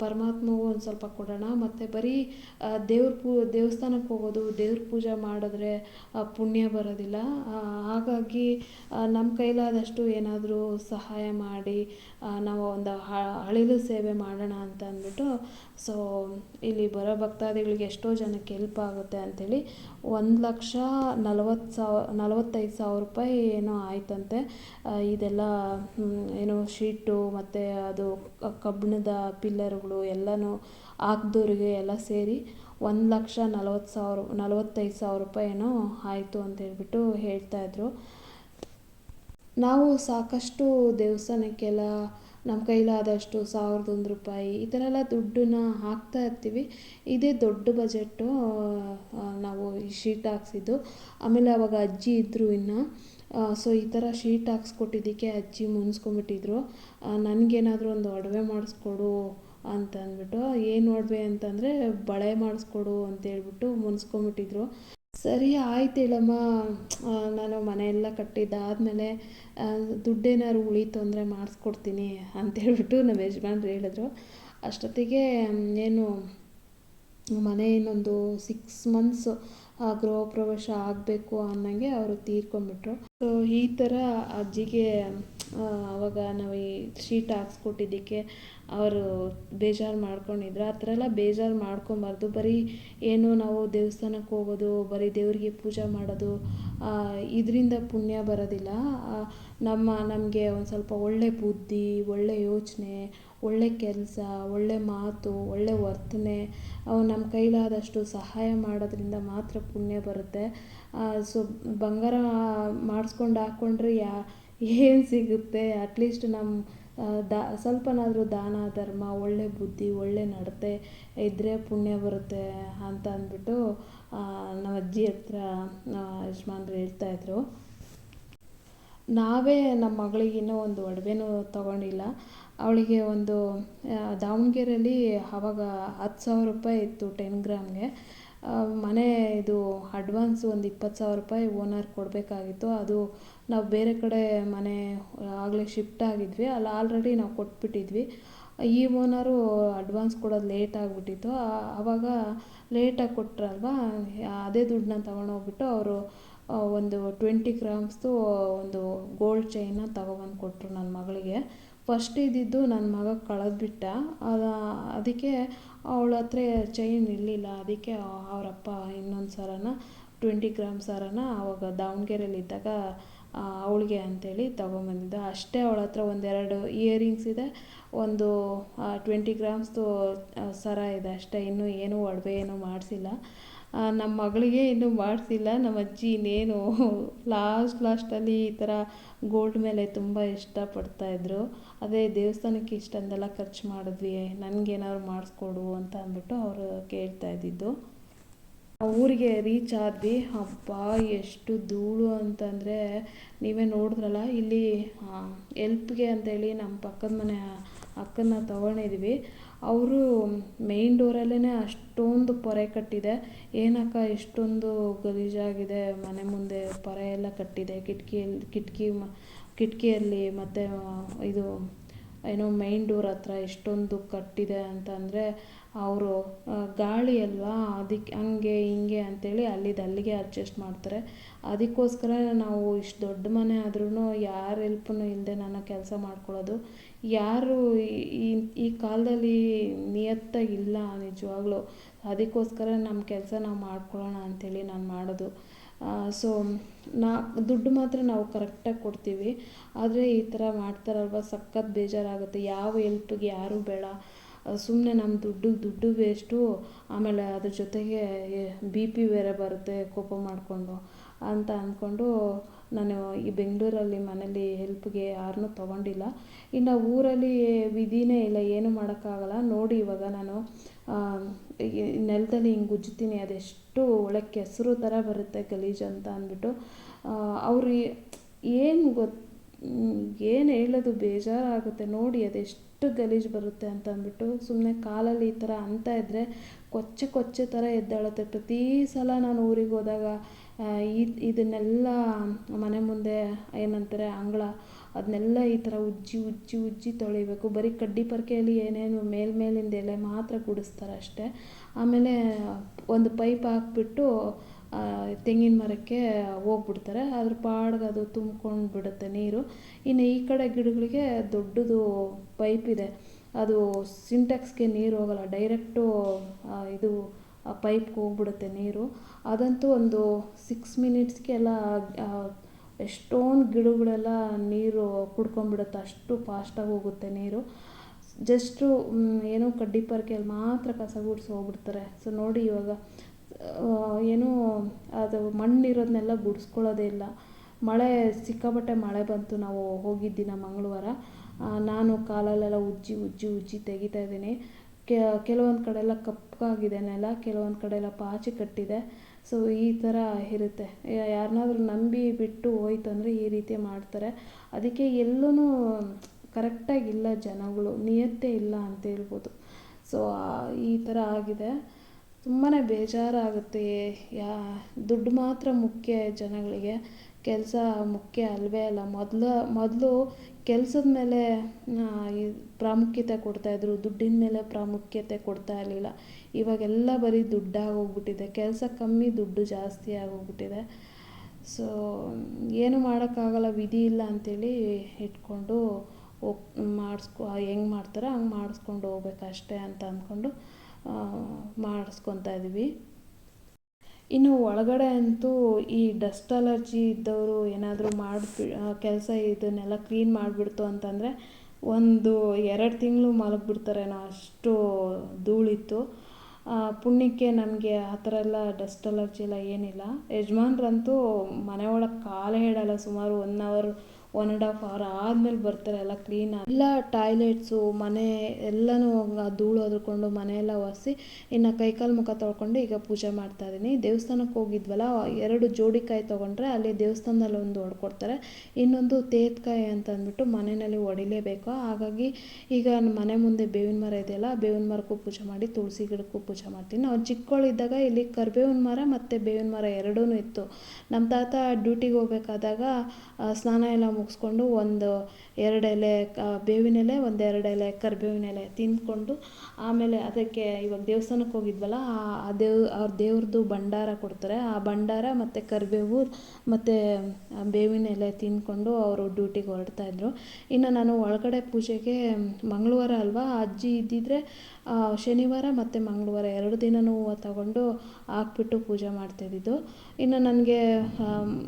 ಪರಮಾತ್ಮಗೂ ಒಂದು ಸ್ವಲ್ಪ ಕೊಡೋಣ. ಮತ್ತು ಬರೀ ದೇವ್ರ ಪೂ ದೇವಸ್ಥಾನಕ್ಕೆ ಹೋಗೋದು, ದೇವ್ರ ಪೂಜೆ ಮಾಡಿದ್ರೆ ಪುಣ್ಯ ಬರೋದಿಲ್ಲ. ಹಾಗಾಗಿ ನಮ್ಮ ಕೈಲಾದಷ್ಟು ಏನಾದರೂ ಸಹಾಯ ಮಾಡಿ ನಾವು ಒಂದು ಅಳಿಲು ಸೇವೆ ಮಾಡೋಣ ಅಂತ ಅಂದ್ಬಿಟ್ಟು, ಸೊ, ಇಲ್ಲಿ ಬರೋ ಭಕ್ತಾದಿಗಳಿಗೆ ಎಷ್ಟೋ ಜನಕ್ಕೆ ಹೆಲ್ಪ್ ಆಗುತ್ತೆ ಅಂಥೇಳಿ, ಒಂದು ಲಕ್ಷ ನಲವತ್ತು ಸಾವಿರ ನಲವತ್ತೈದು ಸಾವಿರ ರೂಪಾಯಿ ಏನೋ ಆಯ್ತಂತೆ. ಇದೆಲ್ಲ ಏನು ಶೀಟು ಮತ್ತು ಅದು ಕಬ್ಬಿಣದ ಪಿಲ್ಲರ್ಗಳು ಎಲ್ಲನೂ ಹಾಕ್ದವ್ರಿಗೆ ಎಲ್ಲ ಸೇರಿ ಒಂದು ಲಕ್ಷ ನಲವತ್ತು ಸಾವಿರ, ನಲವತ್ತೈದು ಸಾವಿರ ರೂಪಾಯಿ ಏನೋ ಆಯಿತು ಅಂತ ಹೇಳ್ಬಿಟ್ಟು ಹೇಳ್ತಾಯಿದ್ರು ನಾವು ಸಾಕಷ್ಟು ದೇವಸ್ಥಾನಕ್ಕೆಲ್ಲ ನಮ್ಮ ಕೈಲಾದಷ್ಟು ಸಾವಿರದ ಒಂದು ರೂಪಾಯಿ ಈ ಥರ ಎಲ್ಲ ದುಡ್ಡನ್ನ ಹಾಕ್ತಾ ಇರ್ತೀವಿ. ಇದೇ ದೊಡ್ಡ ಬಜೆಟ್ಟು ನಾವು ಈ ಶೀಟ್ ಹಾಕ್ಸಿದ್ದು. ಆಮೇಲೆ ಅವಾಗ ಅಜ್ಜಿ ಇದ್ದರು ಇನ್ನು. ಸೊ ಈ ಥರ ಶೀಟ್ ಹಾಕ್ಸ್ಕೊಟ್ಟಿದ್ದಕ್ಕೆ ಅಜ್ಜಿ ಮುನ್ಸ್ಕೊಂಬಿಟ್ಟಿದ್ರು ನನಗೇನಾದರೂ ಒಂದು ಒಡವೆ ಮಾಡಿಸ್ಕೊಡು ಅಂತ ಅಂದ್ಬಿಟ್ಟು ಏನು ಒಡವೆ ಅಂತಂದರೆ ಬಳೆ ಮಾಡಿಸ್ಕೊಡು ಅಂತ ಹೇಳ್ಬಿಟ್ಟು ಮುನ್ಸ್ಕೊಂಬಿಟ್ಟಿದ್ರು ಸರಿ, ಆಯ್ತು ಹೇಳಮ್ಮ ನಾನು ಮನೆಯೆಲ್ಲ ಕಟ್ಟಿದ್ದಾದಮೇಲೆ ದುಡ್ಡೇನಾದ್ರು ಉಳೀತು ಅಂದರೆ ಮಾಡಿಸ್ಕೊಡ್ತೀನಿ ಅಂತೇಳ್ಬಿಟ್ಟು ನಮ್ಮ ಯಜಮಾನ್ರು ಹೇಳಿದ್ರು. ಅಷ್ಟೊತ್ತಿಗೆ, ಏನು, ಮನೆ ಇನ್ನೊಂದು ಸಿಕ್ಸ್ ಮಂತ್ಸ್ ಗೃಹ ಪ್ರವೇಶ ಆಗಬೇಕು ಅನ್ನಂಗೆ ಅವರು ತೀರ್ಕೊಂಡ್ಬಿಟ್ರು. ಸೊ ಈ ಥರ ಅಜ್ಜಿಗೆ ಅವಾಗ ನಾವು ಈ ಶೀಟ್ ಹಾಕ್ಸ್ಕೊಟ್ಟಿದ್ದಕ್ಕೆ ಅವರು ಬೇಜಾರು ಮಾಡ್ಕೊಂಡಿದ್ರು. ಆ ಥರ ಎಲ್ಲ ಬೇಜಾರು ಮಾಡ್ಕೊಬಾರ್ದು. ಬರೀ ಏನು ನಾವು ದೇವಸ್ಥಾನಕ್ಕೆ ಹೋಗೋದು, ಬರೀ ದೇವರಿಗೆ ಪೂಜೆ ಮಾಡೋದು ಇದರಿಂದ ಪುಣ್ಯ ಬರೋದಿಲ್ಲ. ನಮ್ಮ, ನಮಗೆ ಒಂದು ಸ್ವಲ್ಪ ಒಳ್ಳೆ ಬುದ್ಧಿ, ಒಳ್ಳೆ ಯೋಚನೆ ಒಳ್ಳೆ ಕೆಲಸ, ಒಳ್ಳೆ ಮಾತು, ಒಳ್ಳೆ ವರ್ತನೆ, ಅವು ನಮ್ಮ ಕೈಲಾದಷ್ಟು ಸಹಾಯ ಮಾಡೋದ್ರಿಂದ ಮಾತ್ರ ಪುಣ್ಯ ಬರುತ್ತೆ. ಸೊ ಬಂಗಾರ ಮಾಡಿಸ್ಕೊಂಡು ಹಾಕ್ಕೊಂಡ್ರೆ ಯಾ, ಏನು ಸಿಗುತ್ತೆ? ಅಟ್ಲೀಸ್ಟ್ ನಮ್ಮ ದಾ, ಸ್ವಲ್ಪನಾದರೂ ದಾನ, ಧರ್ಮ, ಒಳ್ಳೆ ಬುದ್ಧಿ, ಒಳ್ಳೆ ನಡತೆ ಇದ್ದರೆ ಪುಣ್ಯ ಬರುತ್ತೆ ಅಂತ ಅಂದ್ಬಿಟ್ಟು ನಮ್ಮ ಅಜ್ಜಿ ಹತ್ರ ಯಜಮಾನ್ರು ಹೇಳ್ತಾಯಿದ್ರು ನಾವೇ ನಮ್ಮ ಮಗಳಿಗೆ ಇನ್ನೂ ಒಂದು ಒಡವೆನೂ ತಗೊಂಡಿಲ್ಲ. ಅವಳಿಗೆ ಒಂದು ದಾವಣಗೆರೆಯಲ್ಲಿ ಆವಾಗ ಹತ್ತು ಸಾವಿರ ರೂಪಾಯಿ ಇತ್ತು ಟೆನ್ ಗ್ರಾಮ್ಗೆ. ಮನೆ ಇದು ಅಡ್ವಾನ್ಸ್ ಒಂದು ಇಪ್ಪತ್ತು ಸಾವಿರ ರೂಪಾಯಿ ಓನರ್ ಕೊಡಬೇಕಾಗಿತ್ತು. ಅದು ನಾವು ಬೇರೆ ಕಡೆ ಮನೆ ಆಗಲೇ ಶಿಫ್ಟ್ ಆಗಿದ್ವಿ. ಅಲ್ಲಿ ಆಲ್ರೆಡಿ ನಾವು ಕೊಟ್ಬಿಟ್ಟಿದ್ವಿ. ಈ ಓನರು ಅಡ್ವಾನ್ಸ್ ಕೊಡೋದು ಲೇಟ್ ಆಗಿಬಿಟ್ಟಿತ್ತು. ಆವಾಗ ಲೇಟಾಗಿ ಕೊಟ್ರಲ್ವಾ, ಅದೇ ದುಡ್ಡನ್ನ ತಗೊಂಡೋಗ್ಬಿಟ್ಟು ಅವರು ಒಂದು ಟ್ವೆಂಟಿ ಗ್ರಾಮ್ಸ್ದು ಒಂದು ಗೋಲ್ಡ್ ಚೈನ್ನ ತಗೊಬಂದು ಕೊಟ್ಟರು ನನ್ನ ಮಗಳಿಗೆ. ಫಸ್ಟ್ ಇದ್ದಿದ್ದು ನನ್ನ ಮಗ ಕಳೆದ್ಬಿಟ್ಟ. ಅದಕ್ಕೆ ಅವಳ ಹತ್ರ ಚೈನ್ ಇರಲಿಲ್ಲ. ಅದಕ್ಕೆ ಅವರಪ್ಪ ಇನ್ನೊಂದು ಸರನ ಟ್ವೆಂಟಿ ಗ್ರಾಮ್ ಸರನ ಆವಾಗ ದಾವಣಗೆರೆಯಲ್ಲಿದ್ದಾಗ ಅವಳಿಗೆ ಅಂಥೇಳಿ ತಗೊಂಬಂದಿದ್ದ. ಅಷ್ಟೇ ಅವಳ ಹತ್ರ ಒಂದೆರಡು ಇಯರಿಂಗ್ಸ್ ಇದೆ. ಒಂದು ಟ್ವೆಂಟಿ ಗ್ರಾಮ್ಸ್ದು ಸರ ಇದೆ ಅಷ್ಟೇ. ಇನ್ನೂ ಏನೂ ಒಡವೆ ಏನೂ ಮಾಡಿಸಿಲ್ಲ. ನಮ್ಮ ಮಗಳಿಗೆ ಇನ್ನೂ ಮಾಡಿಸಿಲ್ಲ. ನಮ್ಮ ಅಜ್ಜಿ ಇನ್ನೇನು *laughs* ಲಾಸ್ಟ್ ಲಾಸ್ಟಲ್ಲಿ ಈ ಥರ ಗೋಲ್ಡ್ ಮೇಲೆ ತುಂಬ ಇಷ್ಟಪಡ್ತಾಯಿದ್ರು ಅದೇ ದೇವಸ್ಥಾನಕ್ಕೆ ಇಷ್ಟೊಂದೆಲ್ಲ ಖರ್ಚು ಮಾಡಿದ್ವಿ. ನನಗೇನಾದ್ರು ಮಾಡಿಸ್ಕೊಡು ಅಂತ ಅಂದ್ಬಿಟ್ಟು ಅವರು ಕೇಳ್ತಾ ಇದ್ದಿದ್ದು. ಊರಿಗೆ ರೀಚ್ ಆದ್ವಿ. ಅಪ್ಪ ಎಷ್ಟು ಧೂಳು ಅಂತಂದರೆ ನೀವೇ ನೋಡಿದ್ರಲ್ಲ, ಇಲ್ಲಿ ಎಲ್ಪ್ಗೆ ಅಂತೇಳಿ ನಮ್ಮ ಪಕ್ಕದ ಮನೆ ಅಕ್ಕನ ತಗೊಂಡಿದ್ವಿ. ಅವರು ಮೇಯ್ನ್ ಡೋರಲ್ಲೇ ಅಷ್ಟೊಂದು ಪೊರೆ ಕಟ್ಟಿದೆ. ಏನಕ್ಕ ಇಷ್ಟೊಂದು ಗಲೀಜಾಗಿದೆ, ಮನೆ ಮುಂದೆ ಪೊರೆ ಎಲ್ಲ ಕಟ್ಟಿದೆ. ಕಿಟಕಿಯಲ್ಲಿ ಕಿಟಕಿ ಮ, ಕಿಟಕಿಯಲ್ಲಿ ಮತ್ತು ಇದು, ಏನೋ ಮೇಯ್ನ್ ಡೋರ್ ಹತ್ರ ಇಷ್ಟೊಂದು ಕಟ್ಟಿದೆ ಅಂತಂದರೆ, ಅವರು ಗಾಳಿ ಅಲ್ವಾ ಅದಕ್ಕೆ ಹಂಗೆ ಹಿಂಗೆ ಅಂತೇಳಿ ಅಲ್ಲಿದ್ದು ಅಲ್ಲಿಗೆ ಅಡ್ಜಸ್ಟ್ ಮಾಡ್ತಾರೆ. ಅದಕ್ಕೋಸ್ಕರ ನಾವು ಇಷ್ಟು ದೊಡ್ಡ ಮನೆ ಆದ್ರೂ ಯಾರ ಹೆಲ್ಪೂ ಇಲ್ಲದೆ ನಾನು ಕೆಲಸ ಮಾಡ್ಕೊಳ್ಳೋದು. ಯಾರು ಈ ಈ ಕಾಲದಲ್ಲಿ ನಿಯತ್ತಾಗಿಲ್ಲ ನಿಜವಾಗ್ಲೂ. ಅದಕ್ಕೋಸ್ಕರ ನಮ್ಮ ಕೆಲಸ ನಾವು ಮಾಡ್ಕೊಳ್ಳೋಣ ಅಂಥೇಳಿ ನಾನು ಮಾಡೋದು. ಸೊ ನಾ, ದುಡ್ಡು ಮಾತ್ರ ನಾವು ಕರೆಕ್ಟಾಗಿ ಕೊಡ್ತೀವಿ. ಆದರೆ ಈ ಥರ ಮಾಡ್ತಾರಲ್ವ, ಸಖತ್ ಬೇಜಾರಾಗುತ್ತೆ. ಯಾವ ಎಲ್ಪಿಗೆ ಯಾರೂ ಬೇಡ. ಸುಮ್ಮನೆ ನಮ್ಮ ದುಡ್ಡು ದುಡ್ಡು ವೇಸ್ಟು ಆಮೇಲೆ ಅದ್ರ ಜೊತೆಗೆ ಬಿ ಪಿ ಬೇರೆ ಬರುತ್ತೆ ಕೋಪ ಮಾಡಿಕೊಂಡು ಅಂತ ಅಂದ್ಕೊಂಡು ನಾನು ಈ ಬೆಂಗಳೂರಲ್ಲಿ ಮನೇಲಿ ಹೆಲ್ಪ್ಗೆ ಯಾರನ್ನೂ ತೊಗೊಂಡಿಲ್ಲ. ಇನ್ನು ಊರಲ್ಲಿ ವಿಧಿನೇ ಇಲ್ಲ, ಏನೂ ಮಾಡೋಕ್ಕಾಗಲ್ಲ. ನೋಡಿ ಇವಾಗ ನಾನು ನೆಲದಲ್ಲಿ ಹಿಂಗೆ ಉಜ್ತೀನಿ, ಅದೆಷ್ಟು ಒಳ್ಳೆ ಕೆಸರು ಥರ ಬರುತ್ತೆ ಗಲೀಜು ಅಂತ ಅಂದ್ಬಿಟ್ಟು ಅವರು ಏನು ಗೊತ್ತು ಏನು ಹೇಳೋದು ಬೇಜಾರಾಗುತ್ತೆ. ನೋಡಿ ಅದೆಷ್ಟು ಗಲೀಜು ಬರುತ್ತೆ ಅಂತ ಅಂದ್ಬಿಟ್ಟು ಸುಮ್ಮನೆ ಕಾಲಲ್ಲಿ ಈ ಥರ ಅಂತ ಇದ್ದರೆ ಕೊಚ್ಚೆ ಕೊಚ್ಚೆ ಥರ ಎದ್ದೇಳುತ್ತೆ. ಪ್ರತಿ ಸಲ ನಾನು ಊರಿಗೆ ಹೋದಾಗ ಈ ಇದನ್ನೆಲ್ಲ ಮನೆ ಮುಂದೆ ಏನಂತಾರೆ ಅಂಗಳ ಅದನ್ನೆಲ್ಲ ಈ ಥರ ಉಜ್ಜಿ ಉಜ್ಜಿ ಉಜ್ಜಿ ತೊಳಿಬೇಕು ಬರೀ ಕಡ್ಡಿ ಪರ್ಕೆಯಲ್ಲಿ ಏನೇನು ಮೇಲ್ಮೇಲಿಂದ ಎಲೆ ಮಾತ್ರ ಗುಡಿಸ್ತಾರೆ ಅಷ್ಟೇ. ಆಮೇಲೆ ಒಂದು ಪೈಪ್ ಹಾಕ್ಬಿಟ್ಟು ತೆಂಗಿನ ಮರಕ್ಕೆ ಹೋಗ್ಬಿಡ್ತಾರೆ. ಅದ್ರ ಪಾಡ್ಗೆ ಅದು ತುಂಬ್ಕೊಂಡು ಬಿಡುತ್ತೆ ನೀರು. ಇನ್ನು ಈ ಕಡೆ ಗಿಡಗಳಿಗೆ ದೊಡ್ಡದು ಪೈಪ್ ಇದೆ. ಅದು ಸಿಂಟೆಕ್ಸ್ಗೆ ನೀರು ಹೋಗಲ್ಲ, ಡೈರೆಕ್ಟು ಇದು ಪೈಪ್ಗೆ ಹೋಗ್ಬಿಡುತ್ತೆ ನೀರು. ಅದಂತೂ ಒಂದು ಸಿಕ್ಸ್ ಮಿನಿಟ್ಸ್ಗೆಲ್ಲ ಎಷ್ಟೊಂದು ಗಿಡಗಳೆಲ್ಲ ನೀರು ಕುಡ್ಕೊಂಡ್ಬಿಡುತ್ತೆ. ಅಷ್ಟು ಫಾಸ್ಟಾಗಿ ಹೋಗುತ್ತೆ ನೀರು. ಜಸ್ಟು ಏನೋ ಕಡ್ಡಿ ಪರ್ಕೆಯಲ್ಲಿ ಮಾತ್ರ ಕಸ ಗುಡಿಸಿ ಹೋಗ್ಬಿಡ್ತಾರೆ. ಸೊ ನೋಡಿ ಇವಾಗ ಏನು ಅದು ಮಣ್ಣಿರೋದನ್ನೆಲ್ಲ ಗುಡಿಸ್ಕೊಳ್ಳೋದೇ ಇಲ್ಲ. ಮಳೆ ಸಿಕ್ಕಾಪಟ್ಟೆ ಮಳೆ ಬಂತು. ನಾವು ಹೋಗಿದ್ದಿನ ಮಂಗಳವಾರ. ನಾನು ಕಾಲಲ್ಲೆಲ್ಲ ಉಜ್ಜಿ ಉಜ್ಜಿ ಉಜ್ಜಿ ತೆಗಿತಾ ಇದ್ದೀನಿ. ಕೆಲವೊಂದು ಕಡೆ ಎಲ್ಲ ಕಪ್ಪಗಾಗಿದೆ ನೆಲ, ಕೆಲವೊಂದು ಕಡೆ ಎಲ್ಲ ಪಾಚಿ ಕಟ್ಟಿದೆ. ಸೊ ಈ ಥರ ಇರುತ್ತೆ. ಯಾರನ್ನಾದ್ರೂ ನಂಬಿ ಬಿಟ್ಟು ಹೋಯ್ತು ಅಂದರೆ ಈ ರೀತಿ ಮಾಡ್ತಾರೆ. ಅದಕ್ಕೆ ಎಲ್ಲೂ ಕರೆಕ್ಟಾಗಿಲ್ಲ ಜನಗಳು. ನಿಯತ್ತೇ ಇಲ್ಲ ಅಂತ ಹೇಳ್ಬೋದು. ಸೊ ಈ ಥರ ಆಗಿದೆ. ತುಂಬಾ ಬೇಜಾರಾಗುತ್ತೆ. ಯಾ, ದುಡ್ಡು ಮಾತ್ರ ಮುಖ್ಯ ಜನಗಳಿಗೆ. ಕೆಲಸ ಮುಖ್ಯ ಅಲ್ಲವೇ ಅಲ್ಲ. ಮೊದಲು ಮೊದಲು ಕೆಲಸದ ಮೇಲೆ ಪ್ರಾಮುಖ್ಯತೆ ಕೊಡ್ತಾಯಿದ್ರು ದುಡ್ಡಿನ ಮೇಲೆ ಪ್ರಾಮುಖ್ಯತೆ ಕೊಡ್ತಾ ಇರಲಿಲ್ಲ. ಇವಾಗೆಲ್ಲ ಬರೀ ದುಡ್ಡಾಗಿ ಹೋಗ್ಬಿಟ್ಟಿದೆ ಕೆಲಸ ಕಮ್ಮಿ, ದುಡ್ಡು ಜಾಸ್ತಿ ಆಗೋಗ್ಬಿಟ್ಟಿದೆ. ಸೊ ಏನು ಮಾಡೋಕ್ಕಾಗಲ್ಲ, ವಿಧಿ ಇಲ್ಲ ಅಂಥೇಳಿ ಇಟ್ಕೊಂಡು ಹೋಗ್, ಮಾಡಿಸ್ಕೊ, ಹೆಂಗೆ ಮಾಡ್ತಾರೋ ಹಂಗೆ ಮಾಡಿಸ್ಕೊಂಡು ಹೋಗ್ಬೇಕಷ್ಟೇ ಅಂತ ಅಂದ್ಕೊಂಡು ಮಾಡಿಸ್ಕೊತಾ ಇದ್ದೀವಿ. ಇನ್ನು ಒಳಗಡೆ ಅಂತೂ ಈ ಡಸ್ಟ್ ಅಲರ್ಜಿ ಇದ್ದವರು ಏನಾದರೂ ಮಾಡಿಬಿ ಕೆಲಸ ಇದನ್ನೆಲ್ಲ ಕ್ಲೀನ್ ಮಾಡಿಬಿಡ್ತು ಅಂತಂದರೆ ಒಂದು ಎರಡು ತಿಂಗಳು ಮಲಗಿಬಿಡ್ತಾರೇನೋ ಅಷ್ಟು ಧೂಳಿತ್ತು. ಪುಣ್ಯಕ್ಕೆ ನಮಗೆ ಆ ಥರ ಎಲ್ಲ ಡಸ್ಟ್ ಅಲರ್ಜಿ ಎಲ್ಲ ಏನಿಲ್ಲ. ಯಜಮಾನ್ರಂತೂ ಮನೆ ಒಳಗೆ ಕಾಲೇ ಇಡಲ್ಲ ಸುಮಾರು one hour one and half hour ಆದಮೇಲೆ ಬರ್ತಾರೆ ಎಲ್ಲ ಕ್ಲೀನ್ ಎಲ್ಲ ಟಾಯ್ಲೆಟ್ಸು ಮನೆ ಎಲ್ಲನೂ ಧೂಳು ಹೊದ್ಕೊಂಡು ಮನೆಯೆಲ್ಲ ಒರೆಸಿ ಇನ್ನು ಕೈಕಾಲು ಮುಖ ತೊಳ್ಕೊಂಡು ಈಗ ಪೂಜೆ ಮಾಡ್ತಾ ಇದ್ದೀನಿ ದೇವಸ್ಥಾನಕ್ಕೆ ಹೋಗಿದ್ವಲ್ಲ, ಎರಡು ಜೋಡಿಕಾಯಿ ತೊಗೊಂಡ್ರೆ ಅಲ್ಲಿ ದೇವಸ್ಥಾನದಲ್ಲಿ ಒಂದು ಹೊಡ್ಕೊಡ್ತಾರೆ. ಇನ್ನೊಂದು ತೇತ್ಕಾಯಿ ಅಂತ ಅಂದ್ಬಿಟ್ಟು ಮನೆಯಲ್ಲಿ ಹೊಡಿಲೇಬೇಕು. ಹಾಗಾಗಿ ಈಗ ಮನೆ ಮುಂದೆ ಬೇವಿನ ಮರ ಇದೆಯಲ್ಲ, ಬೇವಿನ ಮರಕ್ಕೂ ಪೂಜೆ ಮಾಡಿ, ತುಳಸಿ ಗಿಡಕ್ಕೂ ಪೂಜೆ ಮಾಡ್ತೀನಿ. ನಾವು ಚಿಕ್ಕವಳಿದ್ದಾಗ ಇಲ್ಲಿ ಕರಿಬೇವಿನ ಮರ ಮತ್ತು ಬೇವಿನ ಮರ ಎರಡೂ ಇತ್ತು. ನಮ್ಮ ತಾತ ಡ್ಯೂಟಿಗೆ ಹೋಗ್ಬೇಕಾದಾಗ ಸ್ನಾನ ಎಲ್ಲ ಮುಗಿಸ್ಕೊಂಡು ಒಂದು ಎರಡು ಎಲೆ ಕ ಬೇವಿನ ಎಲೆ ಒಂದು ಎರಡು ಎಲೆ ಕರಿಬೇವಿನ ಎಲೆ ತಿಂದ್ಕೊಂಡು ಆಮೇಲೆ ಅದಕ್ಕೆ ಇವಾಗ ದೇವಸ್ಥಾನಕ್ಕೆ ಹೋಗಿದ್ವಲ್ಲ, ಆ- ದೇವ್, ಅವ್ರ ದೇವ್ರದ್ದು ಭಂಡಾರ ಕೊಡ್ತಾರೆ. ಆ ಭಂಡಾರ ಮತ್ತು ಕರಿಬೇವು ಮತ್ತು ಬೇವಿನ ಎಲೆ ತಿಂದ್ಕೊಂಡು ಅವರು ಡ್ಯೂಟಿಗೆ ಹೊರಡ್ತಾ ಇದ್ರು. ಇನ್ನು ನಾನು ಒಳಗಡೆ ಪೂಜೆಗೆ ಮಂಗಳವಾರ ಅಲ್ವಾ, ಅಜ್ಜಿ ಇದ್ದಿದ್ರೆ ಶನಿವಾರ ಮತ್ತು ಮಂಗಳವಾರ ಎರಡು ದಿನವೂ ಹೂವು ತಗೊಂಡು ಹಾಕ್ಬಿಟ್ಟು ಪೂಜೆ ಮಾಡ್ತಾಯಿದ್ದಿದ್ದು ಇನ್ನು ನನಗೆ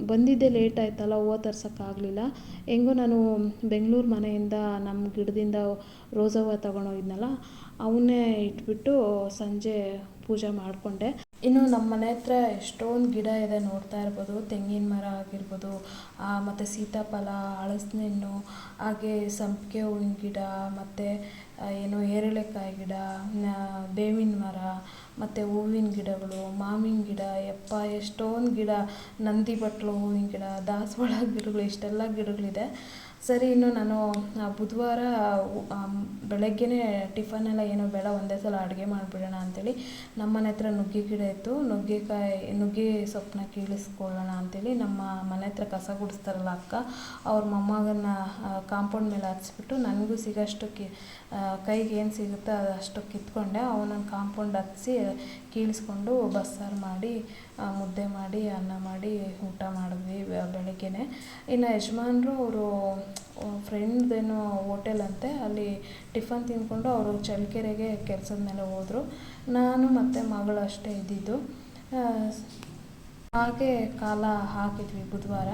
ಬಂದಿದ್ದೆ ಲೇಟ್ ಆಯ್ತಲ್ಲ ಹೂವು ತರ್ಸೋಕ್ಕಾಗಲಿಲ್ಲ. ಹೆಂಗೋ ನಾನು ಬೆಂಗಳೂರು ಮನೆಯಿಂದ ನಮ್ಮ ಗಿಡದಿಂದ ರೋಸ್ ಹೂವು ತಗೊಂಡೋಗಿದ್ನಲ್ಲ ಅವನ್ನೇ ಇಟ್ಬಿಟ್ಟು ಸಂಜೆ ಪೂಜೆ ಮಾಡಿಕೊಂಡೆ. ಇನ್ನು ನಮ್ಮ ಮನೆ ಹತ್ರ ಎಷ್ಟೊಂದು ಗಿಡ ಇದೆ ನೋಡ್ತಾ ಇರ್ಬೋದು, ತೆಂಗಿನ ಮರ ಆಗಿರ್ಬೋದು ಮತ್ತು ಸೀತಾಫಲ ಹಲಸಿನಣ್ಣು ಹಾಗೆ ಸಂಪಿಗೆ ಹೂವಿನ ಗಿಡ, ಮತ್ತು ಏನು ಏರಳೆಕಾಯಿ ಗಿಡ ಬೇವಿನ ಮರ, ಮತ್ತು ಹೂವಿನ ಗಿಡಗಳು, ಮಾವಿನ ಗಿಡ, ಯಪ್ಪ, ಎಷ್ಟೊಂದು ಗಿಡ, ನಂದಿ ಬಟ್ಲು ಹೂವಿನ ಗಿಡ, ದಾಸವಾಳ ಗಿಡಗಳು, ಇಷ್ಟೆಲ್ಲ ಗಿಡಗಳಿದೆ. ಸರಿ, ಇನ್ನು ನಾನು ಬುಧವಾರ ಬೆಳಗ್ಗೆಯೇ ಟಿಫನ್ನೆಲ್ಲ ಏನೋ ಬೇಡ, ಒಂದೇ ಸಲ ಅಡುಗೆ ಮಾಡಿಬಿಡೋಣ ಅಂತೇಳಿ ನಮ್ಮ ಮನೆ ಹತ್ರ ನುಗ್ಗೆ ಗಿಡ ಇತ್ತು. ನುಗ್ಗೆಕಾಯಿ, ನುಗ್ಗೆ ಸೊಪ್ಪನ್ನ ಕೀಳಿಸ್ಕೊಳ್ಳೋಣ ಅಂತೇಳಿ ನಮ್ಮ ಮನೆ ಹತ್ರ ಕಸ ಗುಡಿಸ್ತಾರಲ್ಲ ಅಕ್ಕ, ಅವ್ರ ಮೊಮ್ಮಗನ ಕಾಂಪೌಂಡ್ ಮೇಲೆ ಹಚ್ಬಿಟ್ಟು ನನಗೂ ಸಿಗೋಷ್ಟು ಕಿ ಕೈಗೆ ಏನು ಸಿಗುತ್ತೋ ಅಷ್ಟು ಕಿತ್ಕೊಂಡೆ. ಅವನನ್ನು ಕಾಂಪೌಂಡ್ ಹತ್ತಿಸಿ ಕೀಳಿಸ್ಕೊಂಡು ಬಸ್ಸಾರು ಮಾಡಿ ಮುದ್ದೆ ಮಾಡಿ, ಅನ್ನ ಮಾಡಿ ಊಟ ಮಾಡಿದ್ವಿ ಬೆಳಗ್ಗೆನೆ. ಇನ್ನು ಯಜಮಾನ್ರು ಅವರು ಫ್ರೆಂಡ್ದೇನೋ ಹೋಟೆಲ್ ಅಂತೆ ಅಲ್ಲಿ ಟಿಫನ್ ತಿಂದ್ಕೊಂಡು ಅವರು ಚಳ್ಳಕೆರೆಗೆ ಕೆಲಸದ ಮೇಲೆ ಹೋದರು. ನಾನು ಮತ್ತು ಮಗಳು ಅಷ್ಟೇ ಇದ್ದಿದ್ದು. ಹಾಗೆ ಕಾಲ ಹಾಕಿದ್ವಿ ಬುಧವಾರ.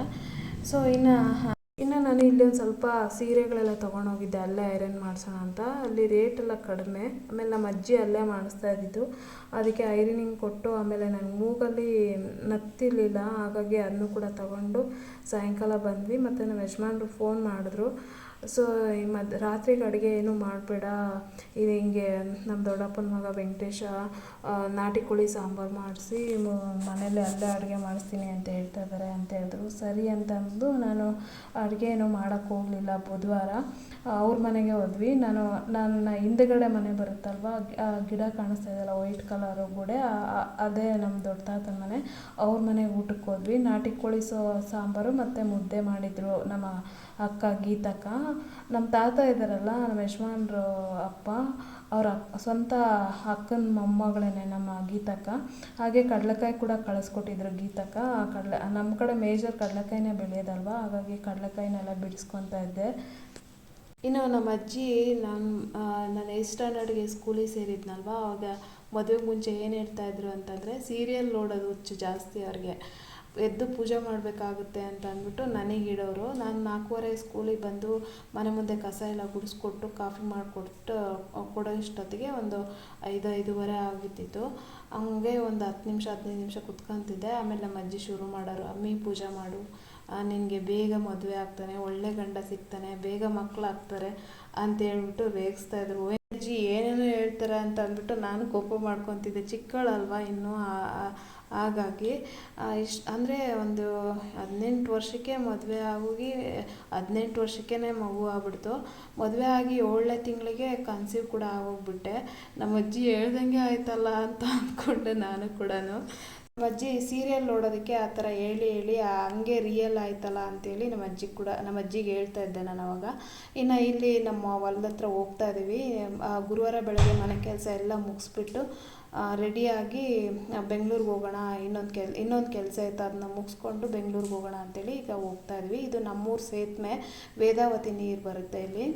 ಸೊ ಇನ್ನು ಇನ್ನು ನಾನು ಇಲ್ಲಿ ಒಂದು ಸ್ವಲ್ಪ ಸೀರೆಗಳೆಲ್ಲ ತೊಗೊಂಡೋಗಿದ್ದೆ ಅಲ್ಲೇ ಐರನ್ ಮಾಡಿಸೋಣ ಅಂತ. ಅಲ್ಲಿ ರೇಟ್ ಎಲ್ಲ ಕಡಿಮೆ. ಆಮೇಲೆ ನಮ್ಮ ಅಜ್ಜಿ ಅಲ್ಲೇ ಮಾಡಿಸ್ತಾ ಇದ್ದಿದ್ದು. ಅದಕ್ಕೆ ಐರನಿಂಗ್ ಕೊಟ್ಟು ಆಮೇಲೆ ನನಗೆ ಮೂಗಲ್ಲಿ ನತ್ತಿರಲಿಲ್ಲ. ಹಾಗಾಗಿ ಅದನ್ನು ಕೂಡ ತಗೊಂಡು ಸಾಯಂಕಾಲ ಬಂದ್ವಿ. ಮತ್ತು ನಮ್ಮ ಯಜಮಾನ್ರು ಫೋನ್ ಮಾಡಿದ್ರು. ಸೊ ಈ ಮದ್, ರಾತ್ರಿಗೆ ಅಡುಗೆ ಏನು ಮಾಡಬೇಡ. ಇದು ಹಿಂಗೆ ನಮ್ಮ ದೊಡ್ಡಪ್ಪನ ಮಗ ವೆಂಕಟೇಶ ನಾಟಿ ಕೋಳಿ ಸಾಂಬಾರು ಮಾಡಿಸಿ ಮನೇಲೆ ಅಲ್ಲೇ ಅಡುಗೆ ಮಾಡಿಸ್ತೀನಿ ಅಂತ ಹೇಳ್ತಾ ಇದ್ದಾರೆ ಅಂತ ಹೇಳಿದ್ರು. ಸರಿ ಅಂತಂದು ನಾನು ಅಡುಗೆ ಏನು ಮಾಡೋಕ್ಕೆ ಹೋಗಲಿಲ್ಲ ಬುಧವಾರ. ಅವ್ರ ಮನೆಗೆ ಹೋದ್ವಿ. ನಾನು, ನನ್ನ ಹಿಂದುಗಡೆ ಮನೆ ಬರುತ್ತಲ್ವ ಗಿಡ ಕಾಣಿಸ್ತಾ ಇದೆಯಲ್ಲ, ವೈಟ್ ಕಲರು ಗೋಡೆ ಅದೇ ನಮ್ಮ ದೊಡ್ಡ ತಾತನ ಮನೆ. ಅವ್ರ ಮನೆಗೆ ಊಟಕ್ಕೆ ಹೋದ್ವಿ. ನಾಟಿ ಕೋಳಿ ಸೋ, ಸಾಂಬಾರು ಮತ್ತು ಮುದ್ದೆ ಮಾಡಿದರು ನಮ್ಮ ಅಕ್ಕ ಗೀತಕ್ಕ. ನಮ್ಮ ತಾತ ಇದ್ದಾರಲ್ಲ ನಮ್ಮ ಯಜಮಾನ್ರು ಅಪ್ಪ, ಅವ್ರ ಸ್ವಂತ ಅಕ್ಕನ ಮೊಮ್ಮಗಳೇ ನಮ್ಮ ಗೀತಕ್ಕ. ಹಾಗೆ ಕಡಲೆಕಾಯಿ ಕೂಡ ಕಳಿಸ್ಕೊಟ್ಟಿದ್ರು ಗೀತಕ್ಕ. ಆ ಕಡಲೆ ನಮ್ಮ ಕಡೆ ಮೇಜರ್ ಕಡಲೆಕಾಯಿನೇ ಬೆಳೆಯೋದಲ್ವ? ಹಾಗಾಗಿ ಕಡಲೆಕಾಯಿನೆಲ್ಲ ಬಿಡಿಸ್ಕೊತಾ ಇದ್ದೆ. ಇನ್ನು ನಮ್ಮ ಅಜ್ಜಿ ನಾನು ನಾನು ಏಯ್ತ್ ಸ್ಟ್ಯಾಂಡರ್ಡ್ಗೆ ಸ್ಕೂಲಿಗೆ ಸೇರಿದ್ನಲ್ವ? ಅವಾಗ ಮದುವೆಗೆ ಮುಂಚೆ ಏನು ಹೇಳ್ತಾಯಿದ್ರು ಅಂತಂದರೆ, ಸೀರಿಯಲ್ ನೋಡೋದು ಹುಚ್ಚು ಜಾಸ್ತಿ ಅವ್ರಿಗೆ. ಎದ್ದು ಪೂಜೆ ಮಾಡಬೇಕಾಗುತ್ತೆ ಅಂತ ಅಂದ್ಬಿಟ್ಟು ನನಗೆ ಇಡೋರು. ನಾನು ನಾಲ್ಕೂವರೆ ಸ್ಕೂಲಿಗೆ ಬಂದು ಮನೆ ಮುಂದೆ ಕಸ ಎಲ್ಲ ಗುಡಿಸ್ಕೊಟ್ಟು ಕಾಫಿ ಮಾಡಿಕೊಟ್ಟು ಕೊಡೋ ಇಷ್ಟೊತ್ತಿಗೆ ಒಂದು ಐದು ಐದೂವರೆ ಆಗಿದ್ದಿತ್ತು ಹಂಗೆ ಒಂದು ಹತ್ತು ನಿಮಿಷ ಹದಿನೈದು ನಿಮಿಷ ಕುತ್ಕೊಂತಿದ್ದೆ. ಆಮೇಲೆ ನಮ್ಮ ಅಜ್ಜಿ ಶುರು ಮಾಡೋರು ಅಮ್ಮಿ ಪೂಜೆ ಮಾಡು. ನಿನಗೆ ಬೇಗ ಮದುವೆ ಆಗ್ತಾನೆ ಒಳ್ಳೆ ಗಂಡ ಸಿಗ್ತಾನೆ ಬೇಗ ಮಕ್ಕಳು ಆಗ್ತಾರೆ ಅಂತ ಹೇಳ್ಬಿಟ್ಟು ರೇಗಿಸ್ತಾ ಇದ್ರು. "ಓ, ಅಜ್ಜಿ ಏನೇನೋ ಹೇಳ್ತಾರೆ? ಅಂತ ಅಂದ್ಬಿಟ್ಟು ನಾನು ಕೋಪ ಮಾಡ್ಕೊತಿದ್ದೆ. ಚಿಕ್ಕಳಲ್ವಾ ಇನ್ನೂ ಹಾಗಾಗಿ ಇಷ್ಟು, ಅಂದರೆ ಒಂದು ಹದಿನೆಂಟು ವರ್ಷಕ್ಕೆ ಮದುವೆ ಆಗೋಗಿ ಹದಿನೆಂಟು ವರ್ಷಕ್ಕೇ ಮಗು ಆಗ್ಬಿಡ್ತು. ಮದುವೆ ಆಗಿ ಏಳನೇ ತಿಂಗಳಿಗೆ ಕನ್ಸೀವ್ ಕೂಡ ಆಗೋಗ್ಬಿಟ್ಟೆ. ನಮ್ಮ ಅಜ್ಜಿ ಹೇಳ್ದಂಗೆ ಆಯ್ತಲ್ಲ ಅಂತ ಅಂದ್ಕೊಂಡೆ ನಾನು ಕೂಡ ನಮ್ಮ ಅಜ್ಜಿ ಸೀರಿಯಲ್ ನೋಡೋದಕ್ಕೆ ಆ ಥರ ಹೇಳಿ ಹೇಳಿ ಹಂಗೆ ರಿಯಲ್ ಆಯ್ತಲ್ಲ ಅಂತೇಳಿ ನಮ್ಮ ಅಜ್ಜಿ ಕೂಡ, ನಮ್ಮ ಅಜ್ಜಿಗೆ ಹೇಳ್ತಾ ಇದ್ದೆ ನಾನು ಅವಾಗ. ಇನ್ನು ಇಲ್ಲಿ ನಮ್ಮ ಹೊಲದ ಹತ್ರ ಹೋಗ್ತಾ ಇದ್ದೀವಿ ಗುರುವಾರ ಬೆಳಗ್ಗೆ ಮನೆ ಕೆಲಸ ಎಲ್ಲ ಮುಗಿಸ್ಬಿಟ್ಟು ರೆಡಿಯಾಗಿ ಬೆಂಗ್ಳೂರಿಗೆ ಹೋಗೋಣ, ಇನ್ನೊಂದು ಕೆಲ್, ಇನ್ನೊಂದು ಕೆಲಸ ಇತ್ತು ಅದನ್ನ ಮುಗಿಸ್ಕೊಂಡು ಬೆಂಗ್ಳೂರಿಗೆ ಹೋಗೋಣ ಅಂತೇಳಿ ಈಗ ಹೋಗ್ತಾ ಇದ್ವಿ. ಇದು ನಮ್ಮೂರು ಸೇತುವೆ ವೇದಾವತಿ ನೀರು ಬರುತ್ತೆ ಇಲ್ಲಿ.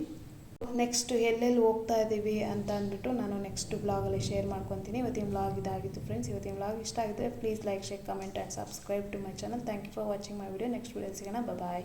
ನೆಕ್ಸ್ಟ್ ಎಲ್ಲೆಲ್ಲಿ ಹೋಗ್ತಾ ಇದ್ದೀವಿ ಅಂತ ಅಂದ್ಬಿಟ್ಟು ನಾನು ನೆಕ್ಸ್ಟ್ ಬ್ಲಾಗಲ್ಲಿ ಶೇರ್ ಮಾಡ್ಕೊತೀನಿ. ಇವತ್ತಿನ ಬ್ಲಾಗ್ ಇದಾಗಿತ್ತು ಫ್ರೆಂಡ್ಸ್ ಇವತ್ತಿನ ಬ್ಲಾಗ್ ಇಷ್ಟ ಆಗಿದ್ರೆ please like share comment and subscribe to my channel thank you for watching my video next video ಸಿಗೋಣ. ಬಾಯ್